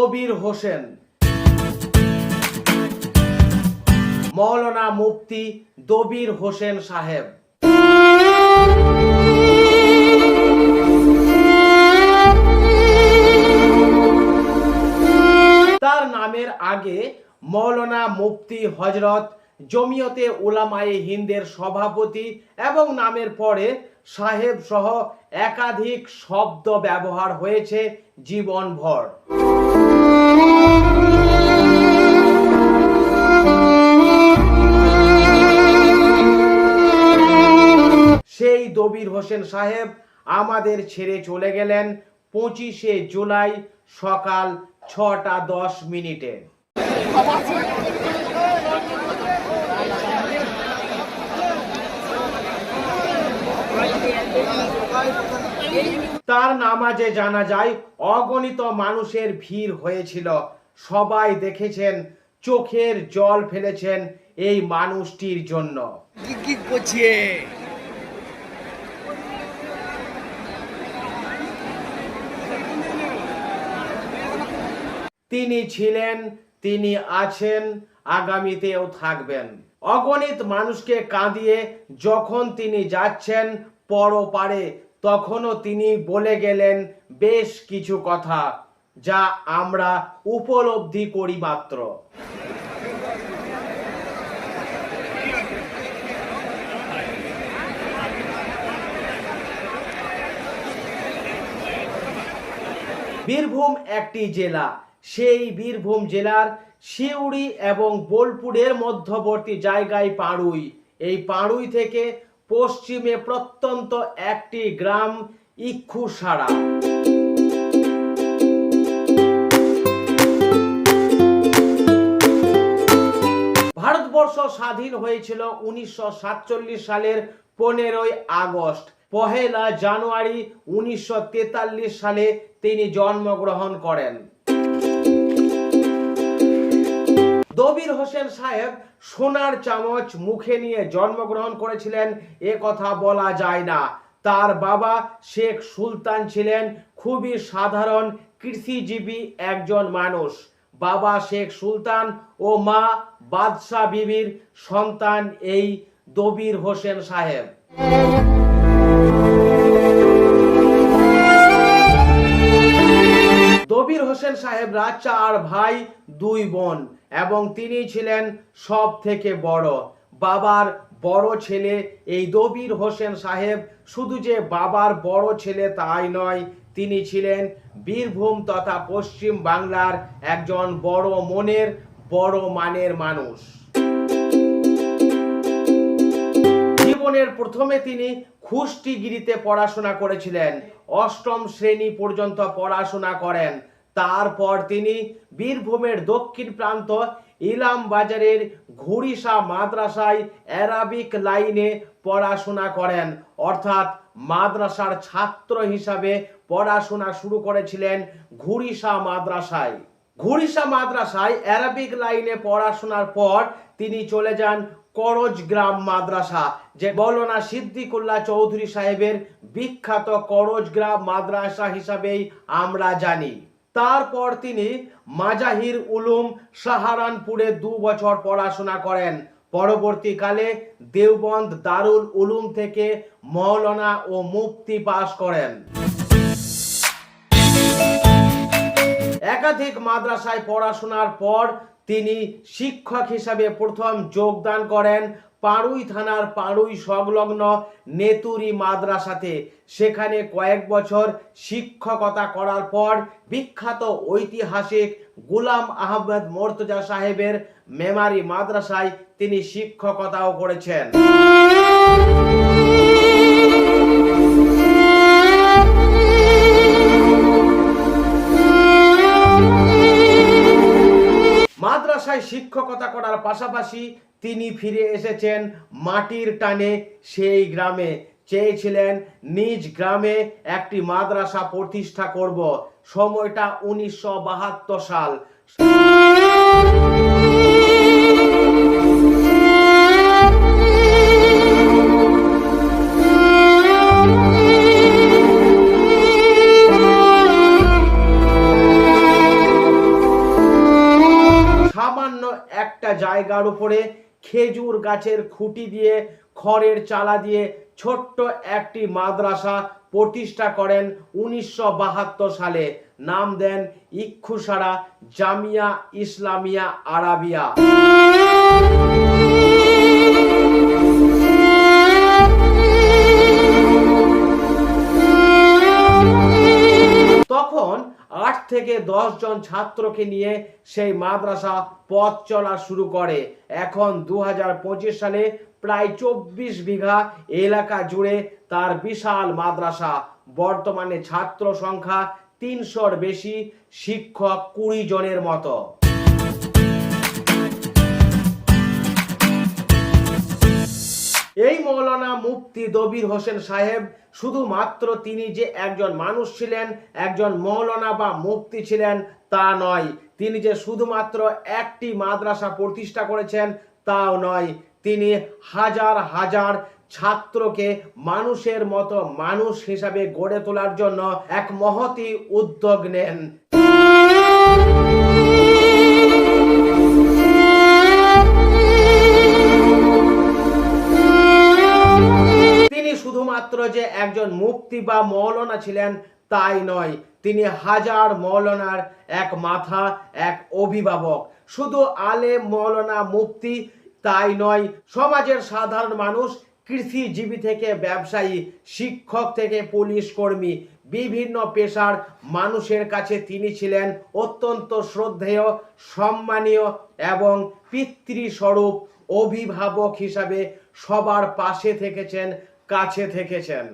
দবির হোসেন। মৌলানা মুফতি দবির হোসেন সাহেব। তার নামের আগে মৌলানা মুফতি হজরত জমিয়তে উলামায়ে হিন্দের সভাপতি এবং নামের পরে সাহেব সহ একাধিক শব্দ ব্যবহার হয়েছে জীবনভর। সেই দবির হোসেন সাহেব আমাদের ছেড়ে চলে গেলেন পঁচিশে জুলাই সকাল ছটা দশ মিনিটে। তার নামাজে জানা যায়, অগণিত মানুষের ভিড় হয়েছিল। সবাই দেখেছেন চোখের জল ফেলেছেন এই মানুষটির জন্য। কি করছে? তিনি ছিলেন তিনি আছেন আগামীতেও থাকবেন। অগণিত মানুষকে কাঁদিয়ে যখন তিনি যাচ্ছেন পরপারে তখনও তিনি বলে গেলেন বেশ কিছু কথা। যা আমরা উপলব্ধি করি মাত্র। বীরভূম একটি জেলা। সেই বীরভূম জেলার সিউড়ি এবং বোলপুরের মধ্যবর্তী জায়গায় পাড়ুই। এই পাড়ুই থেকে পশ্চিমে প্রত্যন্ত একটি গ্রাম ইক্ষুসারা ভারতবর্ষ স্বাধীন হয়েছিল উনিশশো সাতচল্লিশ সালের পনেরোই আগস্ট। পহেলা জানুয়ারি উনিশশো তেতাল্লিশ সালে তিনি জন্মগ্রহণ করেন। দবির হোসেন সাহেব সোনার চামচ মুখে নিয়ে জন্মগ্রহণ করেছিলেন, এ কথা বলা যায় না। তার বাবা শেখ সুলতান ছিলেন, খুবই সাধারণ কৃষিজীবী একজন মানুষ। বাবা শেখ সুলতান ও মা বাদশাহ বিবির সন্তান এই দবির হোসেন সাহেব। দবির হোসেন সাহেবরা চার ভাই দুই বোন এবং তিনি ছিলেন সব থেকে বড়। বাবার বড় ছেলে এই দবির হোসেন সাহেব শুধু যে বাবার বড় ছেলে তাই নয়, তিনি ছিলেন বীরভূম তথা পশ্চিম বাংলার একজন বড় মনের বড় মানের মানুষ। জীবনের প্রথমে তিনি খুষ্টিগিরিতে পড়াশোনা করেছিলেন। অষ্টম শ্রেণি পর্যন্ত পড়াশোনা করেন। তারপর তিনি বীরভূমের দক্ষিণ প্রান্ত ইলাম বাজারের ঘুরিসা মাদ্রাসায় অ্যারাবিক লাইনে পড়াশোনা করেন। অর্থাৎ মাদ্রাসার ছাত্র হিসাবে পড়াশোনা শুরু করেছিলেন ঘুরিসা মাদ্রাসায়। ঘুরিসা মাদ্রাসায় অ্যারাবিক লাইনে পড়াশোনার পর তিনি চলে যান করজ গ্রাম মাদ্রাসা, যে মৌলানা সিদ্দিকুল্লাহ চৌধুরী সাহেবের বিখ্যাত করজ গ্রাম মাদ্রাসা হিসাবেই আমরা জানি। তারপর তিনি মাজাহির উলুম সাহারানপুরে দু বছর পড়াশোনা করেন। পরবর্তীকালে দেওবন্দ দারুল উলুম থেকে মৌলানা ও মুফতি পাশ করেন। একাধিক মাদ্রাসায় পড়াশোনার পর তিনি শিক্ষক হিসাবে প্রথম যোগদান করেন পাড়ুই থানার পাড়ুই সংলগ্ন নেতুরি মাদ্রাসাতে। সেখানে কয়েক বছর শিক্ষকতা করার পর বিখ্যাত ঐতিহাসিক গুলাম আহমেদ মোর্তজা সাহেবের মেমারি মাদ্রাসায় তিনি শিক্ষকতাও করেছেন। মাদ্রাসায় শিক্ষকতা করার পাশাপাশি তিনি ফিরে এসেছেন মাটির টানে সেই গ্রামে। চেয়েছিলেন নিজ গ্রামে একটি মাদ্রাসা প্রতিষ্ঠা করব। সময়টা উনিশশো বাহাত্তর সাল জায়গার উপরে খেজুর গাছের খুঁটি দিয়ে, খড়ের চালা দিয়ে ছোট্ট একটি মাদ্রাসা প্রতিষ্ঠা করেন উনিশশো বাহাত্তর সালে। নাম দেন ইক্ষুসারা জামিয়া ইসলামিয়া আরাবিয়া। তখন আট থেকে দশ জন ছাত্রকে নিয়ে সেই মাদ্রাসা পথ চলা শুরু করে। এখন দু হাজার পঁচিশ সালে প্রায় চব্বিশ বিঘা এলাকা জুড়ে তার বিশাল মাদ্রাসা। বর্তমানে ছাত্র সংখ্যা তিনশোর বেশি শিক্ষক কুড়ি জনের মতো। এই মৌলানা মুফতি দবির হোসেন সাহেব, শুধুমাত্র তিনি যে একজন মানুষ ছিলেন, একজন মৌলানা বা মুফতি ছিলেন, তা নয়। তিনি যে শুধুমাত্র একটি মাদ্রাসা প্রতিষ্ঠা করেছেন, তাও নয়। তিনি হাজার হাজার ছাত্রকে মানুষের মতো মানুষ হিসাবে গড়ে তোলার জন্য এক মহতি উদ্যোগ নেন। শুধুমাত্র যে একজন মুক্তি বা মৌলানা ছিলেন, তাই নয়। তিনি হাজার মৌলানার এক মাথা, এক অভিভাবক। শুধু আলে মৌলানা মুক্তি তাই নয়, সমাজের সাধারণ মানুষ, কৃষিজীবী থেকে ব্যবসায়ী, শিক্ষক থেকে পুলিশ কর্মী, বিভিন্ন পেশার মানুষের কাছে তিনি ছিলেন অত্যন্ত শ্রদ্ধেয়, সম্মানীয় এবং পিতৃস্বরূপ অভিভাবক হিসাবে সবার পাশে থেকেছেন কাছে থেকেছেন।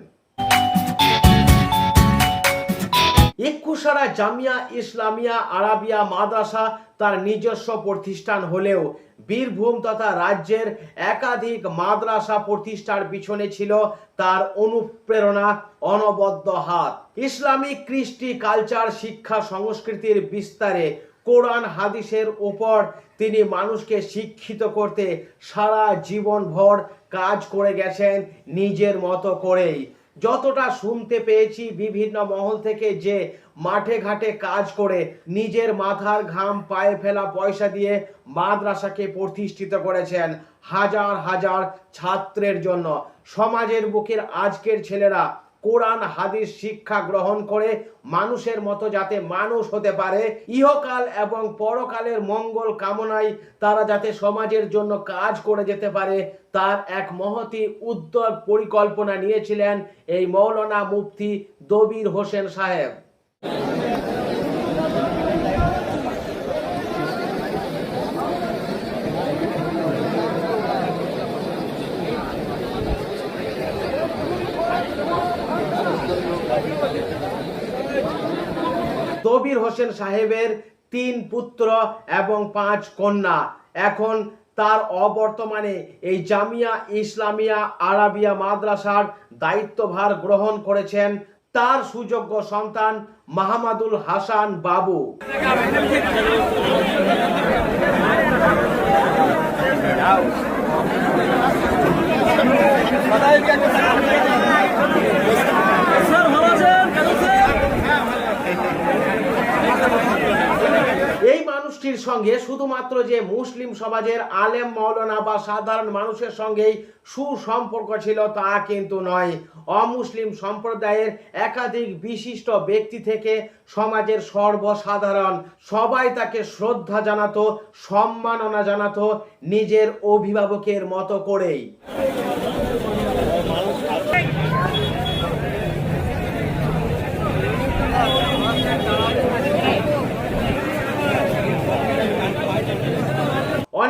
ইকুসারা জামিয়া ইসলামিয়া আরাবিয়া মাদ্রাসা তার নিজস্ব প্রতিষ্ঠান হলেও বীরভূম তথা রাজ্যের একাধিক মাদ্রাসা প্রতিষ্ঠার পিছনে ছিল তার অনুপ্রেরণা, অনবদ্য হাত। ইসলামিক কৃষ্টি কালচার, শিক্ষা, সংস্কৃতির বিস্তারে কোরআন হাদিসের ওপর তিনি মানুষকে শিক্ষিত করতে সারা জীবনভর কাজ করে গেছেন নিজের মতো করেই। যতটা শুনতে পেয়েছি বিভিন্ন মহল থেকে যে মাঠে ঘাটে কাজ করে নিজের মাথার ঘাম পায়ে ফেলা পয়সা দিয়ে মাদ্রাসাকে প্রতিষ্ঠিত করেছেন হাজার হাজার ছাত্রের জন্য। সমাজের বুকের আজকের ছেলেরা কোরআন, হাদিস, শিক্ষা গ্রহণ করে মানুষের মতো যাতে মানুষ হতে পারে। ইহকাল এবং পরকালের মঙ্গল কামনায় তারা যাতে সমাজের জন্য কাজ করে যেতে পারে, তার এক মহতি উদ্যোগ পরিকল্পনা নিয়েছিলেন এই মৌলানা মুফতি দবির হোসেন সাহেব। দবির হোসেন সাহেবের তিন পুত্র এবং পাঁচ কন্যা। এখন তার অবর্তমানে এই জামিয়া ইসলামিয়া আরাবিয়া মাদ্রাসার দায়িত্বভার গ্রহণ করেছেন তার সুযোগ্য সন্তান মাহমাদুল হাসান বাবু। সঙ্গে শুধুমাত্র যে মুসলিম সমাজের আলেম মৌলানা বা সাধারণ মানুষের সঙ্গেই সুসম্পর্ক ছিল তা কিন্তু নয়। অমুসলিম সম্প্রদায়ের একাধিক বিশিষ্ট ব্যক্তি থেকে সমাজের সর্বসাধারণ সবাই তাকে শ্রদ্ধা জানাতো, সম্মাননা জানাতো নিজের অভিভাবকের মতো করেই।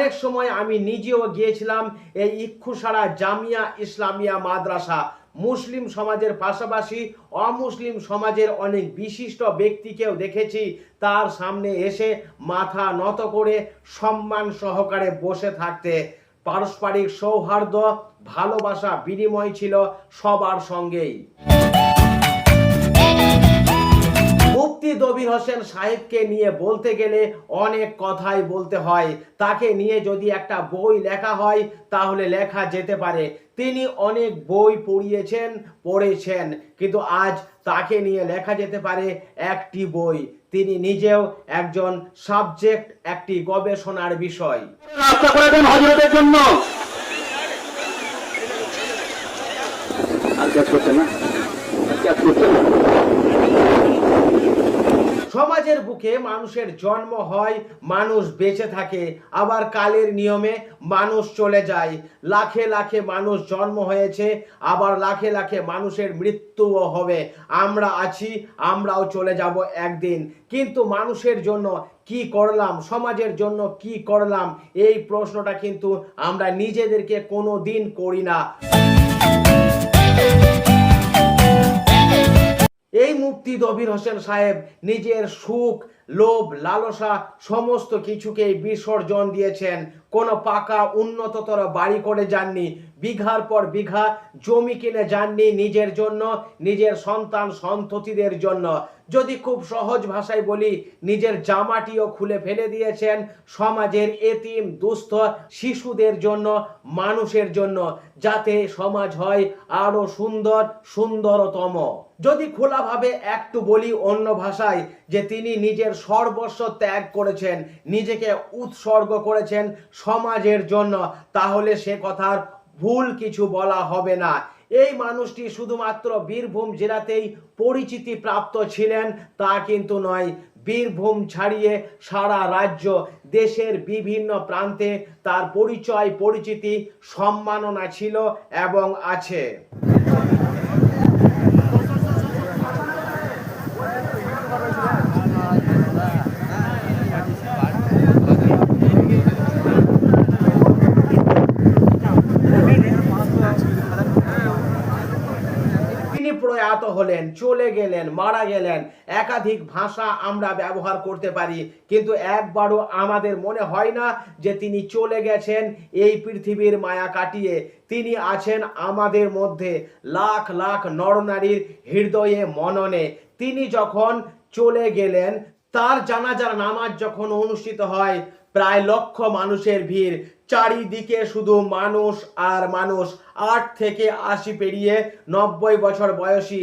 অনেক সময় আমি নিজেও গিয়েছিলাম এই ইক্ষুসারা জামিয়া ইসলামিয়া মাদ্রাসা। মুসলিম সমাজের পাশাপাশি অমুসলিম সমাজের অনেক বিশিষ্ট ব্যক্তিকেও দেখেছি। তার সামনে এসে মাথা নত করে সম্মান সহকারে বসে থাকতে। পারস্পরিক সৌহার্দ্য, ভালোবাসা বিনিময় ছিল সবার সঙ্গেই। মুফতি দবির হোসেন সাহেবকে নিয়ে বলতে গেলে অনেক কথাই বলতে হয়। তাকে নিয়ে যদি একটা বই লেখা হয় তাহলে লেখা যেতে পারে। তিনি অনেক বই পড়িয়েছেন পড়েছেন কিন্তু আজ তাকে নিয়ে লেখা যেতে পারে একটি বই। তিনি নিজেও একজন সাবজেক্ট একটি গবেষণার বিষয়। রাস্তা করে দেন হজরতের জন্য আর কাজ করছে না আর কাজ করছে না সমাজের বুকে মানুষের জন্ম হয়, মানুষ বেঁচে থাকে। আবার কালের নিয়মে মানুষ চলে যায়। লাখে লাখে মানুষ জন্ম হয়েছে, আবার লাখে লাখে মানুষের মৃত্যুও হবে। আমরা আছি, আমরাও চলে যাব একদিন। কিন্তু মানুষের জন্য কি করলাম? সমাজের জন্য কি করলাম? এই প্রশ্নটা কিন্তু আমরা নিজেদেরকে কোনো দিন করি না। মুক্তি দবির হোসেন সাহেব নিজের সুখ লোভ লালসা সমস্ত কিছুকেই বিসর্জন দিয়েছেন কোনো পাকা উন্নততর বাড়ি করে যাননি। বিঘার পর বিঘা জমি কিনে যাননি নিজের জন্য, নিজের সন্তান সন্ততিদের জন্য। যদি খুব সহজ ভাষায় বলি, নিজের জামাটিও খুলে ফেলে দিয়েছেন সমাজের এতিম, দুস্থ শিশুদের জন্য, মানুষের জন্য, যাতে সমাজ হয় আরও সুন্দর, সুন্দরতম। যদি খোলাভাবে একটু বলি অন্য ভাষায়, যে তিনি নিজের সর্বস্ব ত্যাগ করেছেন, নিজেকে উৎসর্গ করেছেন সমাজের জন্য, তাহলে সে কথার ভুল কিছু বলা হবে না। এই মানুষটি শুধুমাত্র বীরভূম জেলাতেই পরিচিতি প্রাপ্ত ছিলেন, তা কিন্তু নয়। বীরভূম ছাড়িয়ে সারা রাজ্য, দেশের বিভিন্ন প্রান্তে তার পরিচয়, পরিচিতি, সম্মাননা ছিল এবং আছে। প্রয়াত হলেন, চলে গেলেন, মারা গেলেন। একাধিক ভাষা আমরা ব্যবহার করতে পারি, কিন্তু একবারও আমাদের মনে হয় না যে তিনি চলে গেছেন এই পৃথিবীর মায়া কাটিয়ে। তিনি আছেন আমাদের মধ্যে, লাখ লাখ নরনারীর হৃদয়ে, মননে। তিনি যখন চলে গেলেন, তার জানাজার নামাজ যখন অনুষ্ঠিত হয়, প্রায় লক্ষ মানুষের ভিড়। চারিদিকে শুধু মানুষ আর মানুষ। আট থেকে আশি পেরিয়ে নব্বই বছর বয়সী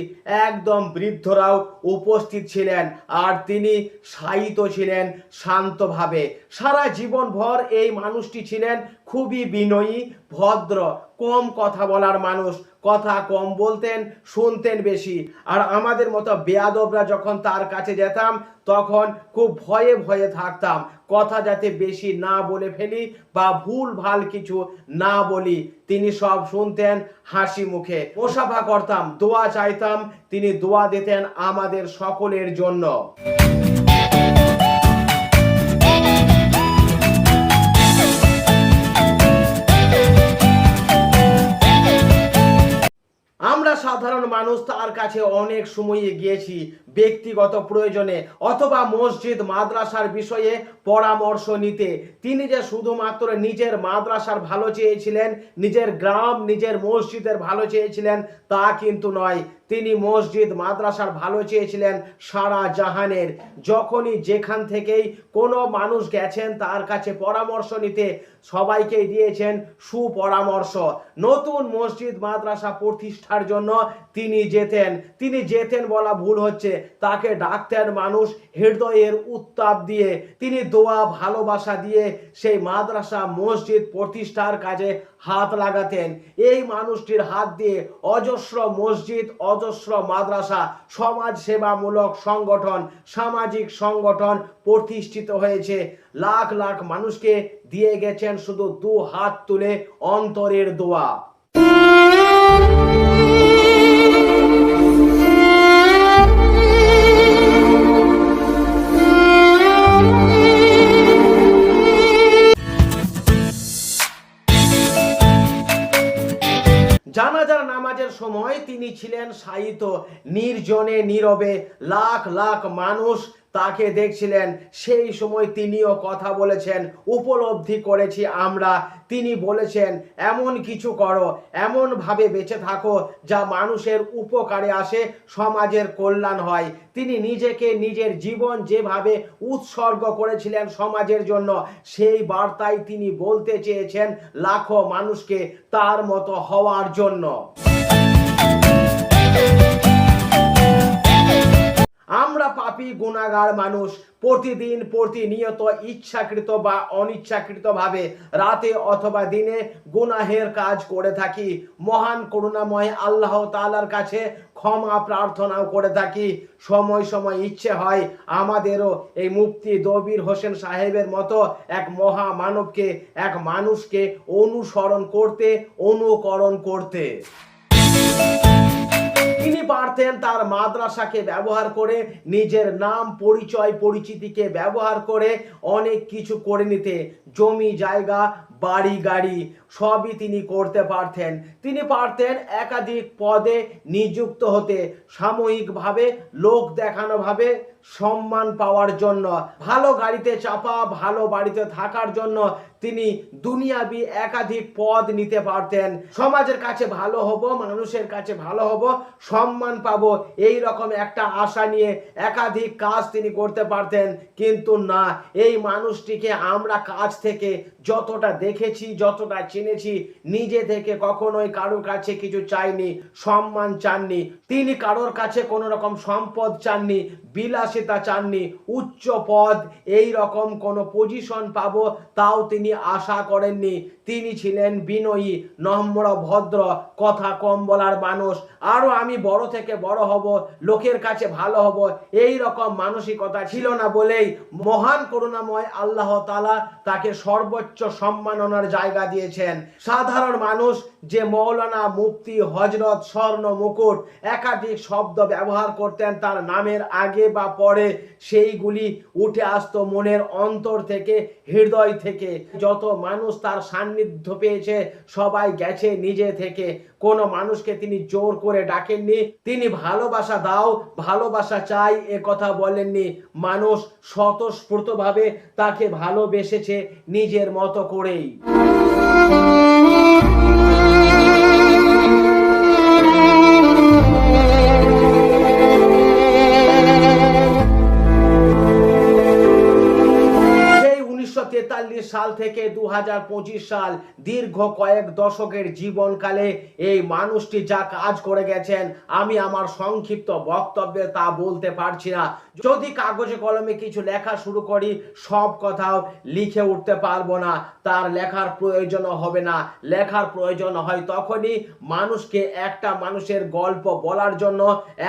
একদম বৃদ্ধরাও উপস্থিত ছিলেন আর তিনি শায়িত ছিলেন শান্তভাবে। সারা জীবনভর এই মানুষটি ছিলেন খুবই বিনয়ী, ভদ্র, কম কথা বলার মানুষ, কথা কম বলতেন, শুনতেন বেশি। আর আমাদের মতো বেয়াদবরা যখন তার কাছে যেতাম, তখন খুব ভয়ে ভয়ে থাকতাম। কথা যাতে বেশি না বলে ফেলি বা ভুল ভালো কিছু না বলি তিনি সব শুনতেন হাসি মুখে। মোসাফা করতাম, দোয়া চাইতাম, তিনি দোয়া দিতেন আমাদের সকলের জন্য। সাধারণ মানুষ তার কাছে অনেক সময়ে গিয়েছি ব্যক্তিগত প্রয়োজনে অথবা মসজিদ, মাদ্রাসার বিষয়ে পরামর্শ নিতে। তিনি যে শুধুমাত্র নিজের মাদ্রাসার ভালো চেয়েছিলেন, নিজের গ্রাম, নিজের মসজিদের ভালো চেয়েছিলেন, তা কিন্তু নয়। তিনি মসজিদ, মাদ্রাসার ভালো চেয়েছিলেন সারা জাহানের। যখনই যেখান থেকেই কোনো মানুষ গেছেন, তার কাছে পরামর্শ নিতে সবাইকেই দিয়েছেন সুপরামর্শ। নতুন মসজিদ, মাদ্রাসা প্রতিষ্ঠার জন্য তিনি যেতেন। তিনি যেতেন বলা ভুল হচ্ছে। তাকে ডাকতেন মানুষ হৃদয়ের উত্তাপ দিয়ে। তিনি দোয়া, ভালোবাসা দিয়ে সেই মাদ্রাসা, মসজিদ প্রতিষ্ঠার কাজে হাত লাগাতেন। এই মানুষটির হাত দিয়ে অজস্র মসজিদ অজস্র মাদ্রাসা সমাজ সেবামূলক সংগঠন, সামাজিক সংগঠন প্রতিষ্ঠিত হয়েছে। লাখ লাখ মানুষকে দিয়ে গেছেন শুধু দু হাত তুলে অন্তরের দোয়া। জানাজার নামাজের সময় তিনি ছিলেন সাহিত্য নির্জনে নীরবে লাখ লাখ মানুষ তাকে দেখছিলেন, সেই সময় তিনিও কথা বলেছেন, উপলব্ধি করেছি আমরা। তিনি বলেছেন, এমন কিছু করো, এমনভাবে বেঁচে থাকো যা মানুষের উপকারে আসে, সমাজের কল্যাণ হয়। তিনি নিজেকে নিজের জীবন যেভাবে উৎসর্গ করেছিলেন সমাজের জন্য, সেই বার্তায় তিনি বলতে চেয়েছেন লাখো মানুষকে তার মতো হওয়ার জন্য। আমরা পাপি গুণাগার মানুষ, প্রতিদিন প্রতিনিয়ত ইচ্ছাকৃত বা অনিচ্ছাকৃত ভাবে রাতে অথবা দিনে গুনাহের কাজ করে থাকি। মহান করুণাময় আল্লাহ তালার কাছে ক্ষমা প্রার্থনাও করে থাকি। সময় সময় ইচ্ছে হয় আমাদেরও এই মুফতি দবির হোসেন সাহেবের মতো এক মহা মানবকে এক মানুষকে অনুসরণ করতে, অনুকরণ করতে। পারতেন তার মাদ্রাসাকে ব্যবহার করে, নিজের নাম, পরিচয়, পরিচিতিকে ব্যবহার করে অনেক কিছু করে নিতে। জমি, জায়গা, বাড়ি, গাড়ি সবই তিনি করতে পারতেন। তিনি পারতেন একাধিক পদে নিযুক্ত হতে, সাময়িকভাবে, লোক দেখানো ভাবে সম্মান পাওয়ার জন্য, ভালো গাড়িতে চাপা, ভালো বাড়িতে থাকার জন্য তিনি দুনিয়াবি একাধিক পদ নিতে পারতেন। সমাজের কাছে ভালো হব, মানুষের কাছে ভালো হব, সম্মান পাবো, এই রকম একটা আশা নিয়ে একাধিক কাজ তিনি করতে পারতেন। কিন্তু না, এই মানুষটিকে আমরা কাজ থেকে যতটা দেখেছি, যতটা চিনেছি, নিজে থেকে কখনোই কারোর কাছে কিছু চাইনি, সম্মান চাননি, তিনি কারোর কাছে কোনো রকম সম্পদ চাননি, বিলাসিতা চাননি, উচ্চ পদ এই রকম কোনো পজিশন পাবো, তাও তিনি আশা করেননি। তিনি ছিলেন বিনয়ী, নম্র, ভদ্র, কথা কম বলার মানুষ। আরও আমি বড় থেকে বড় হব, লোকের কাছে ভালো হব, এই রকম মানসিকতা ছিল না বলেই মহান করুণাময় আল্লাহ তালা তাকে সর্বোচ্চ সম্মাননার জায়গা দিয়েছেন। সাধারণ মানুষ যে মৌলানা মুফতি হজরত স্বর্ণ মুকুট একাধিক শব্দ ব্যবহার করতেন, তার নামের আগে বা পরে সেইগুলি উঠে আসতো মনের অন্তর থেকে, হৃদয় থেকে। যত মানুষ তার সান্নিধ্য পেয়েছে, সবাই গেছে নিজে থেকে। কোনো মানুষকে তিনি জোর করে ডাকেননি। তিনি ভালোবাসা দাও, ভালোবাসা চাই, এ কথা বলেননি। মানুষ স্বতঃস্ফূর্তভাবে তাকে ভালোবেসেছে নিজের মতো করেই। সাল থেকে দু হাজার পঁচিশ সাল দীর্ঘ কয়েক দশকের জীবনকালে এই মানুষটি যা কাজ করে গেছেন, আমি আমার সংক্ষিপ্ত বক্তব্যে তা বলতে পারছি না। যদি কাগজে কলমে কিছু লেখা শুরু করি, সব কথাও লিখে উঠতে পারব না। তার লেখার প্রয়োজন হবে না। লেখার প্রয়োজন হয় তখনই মানুষকে একটা মানুষের গল্প বলার জন্য,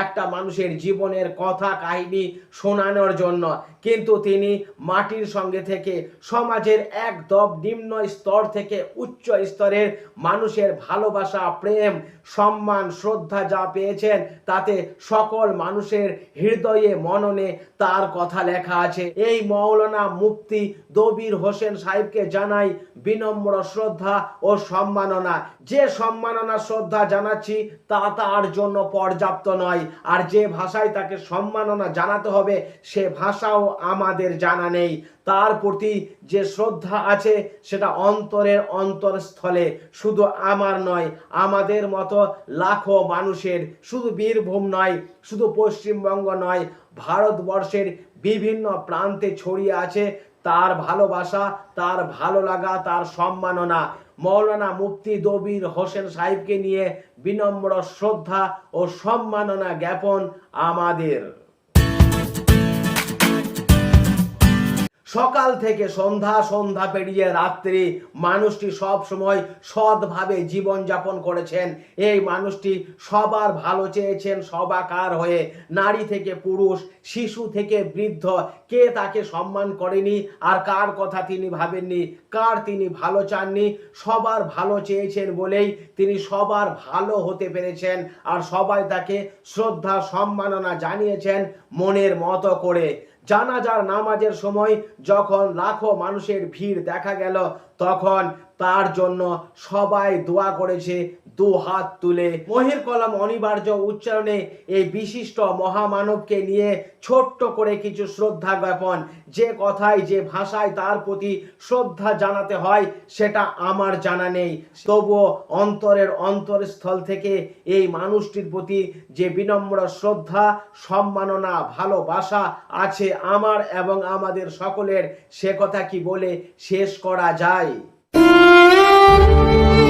একটা মানুষের জীবনের কথা কাহিনী শোনানোর জন্য। কিন্তু তিনি মাটির সঙ্গে থেকে সমাজের একদম নিম্ন স্তর থেকে উচ্চ স্তরের মানুষের ভালোবাসা, প্রেম, সম্মান, শ্রদ্ধা যা পেয়েছেন, তাতে সকল মানুষের হৃদয়ে, মননে তার কথা লেখা আছে। এই মৌলানা মুফতি দবির হোসেন সাহেবকে জানাই বিনম্র শ্রদ্ধা ও সম্মাননা। যে সম্মাননা, শ্রদ্ধা জানাচ্ছি, তা তার জন্য পর্যাপ্ত নয়। আর যে ভাষায় তাকে সম্মাননা জানাতে হবে, সে ভাষাও আমাদের জানা নেই। তার প্রতি যে শ্রদ্ধা আছে, সেটা অন্তরের অন্তরস্থলে। শুধু আমার নয়, আমাদের মতো লাখো মানুষের শুধু বীরভূম নয়, শুধু পশ্চিমবঙ্গ নয়, ভারতবর্ষের বিভিন্ন প্রান্তে ছড়িয়ে আছে তার ভালোবাসা, তার ভালো লাগা তার সম্মাননা। মৌলানা মুফতি দবির হোসেন সাহেবকে নিয়ে বিনম্র শ্রদ্ধা ও সম্মাননা জ্ঞাপন আমাদের। সকাল থেকে সন্ধ্যা সন্ধ্যা পেরিয়ে রাত্রি মানুষটি সব সময় সৎভাবে জীবন যাপন করেছেন। এই মানুষটি সবার ভালো চেয়েছেন, সবাকার হয়ে। নারী থেকে পুরুষ, শিশু থেকে বৃদ্ধ। কে তাকে সম্মান করেনি আর কার কথা তিনি ভাবেননি, কার তিনি ভালো চাননি, সবার ভালো চেয়েছেন বলেই তিনি সবার ভালো হতে পেরেছেন আর সবাই তাকে শ্রদ্ধা, সম্মাননা জানিয়েছেন মনের মতো করে। জানাজার নামাজের সময় যখন লাখো মানুষের ভিড় দেখা গেল তখন তার জন্য সবাই দোয়া করেছে, দু হাত তুলে। মহির কলম অনিবার্য উচ্চারণে এই বিশিষ্ট মহামানবকে নিয়ে ছোট্ট করে কিছু শ্রদ্ধা জ্ঞাপন। যে কথায় যে ভাষায় তার প্রতি শ্রদ্ধা জানাতে হয়, সেটা আমার জানা নেই। তবুও অন্তরের অন্তরস্থল থেকে এই মানুষটির প্রতি যে বিনম্র শ্রদ্ধা, সম্মাননা, ভালোবাসা আছে আমার এবং আমাদের সকলের, সে কথা কি বলে শেষ করা যায়? Thank you.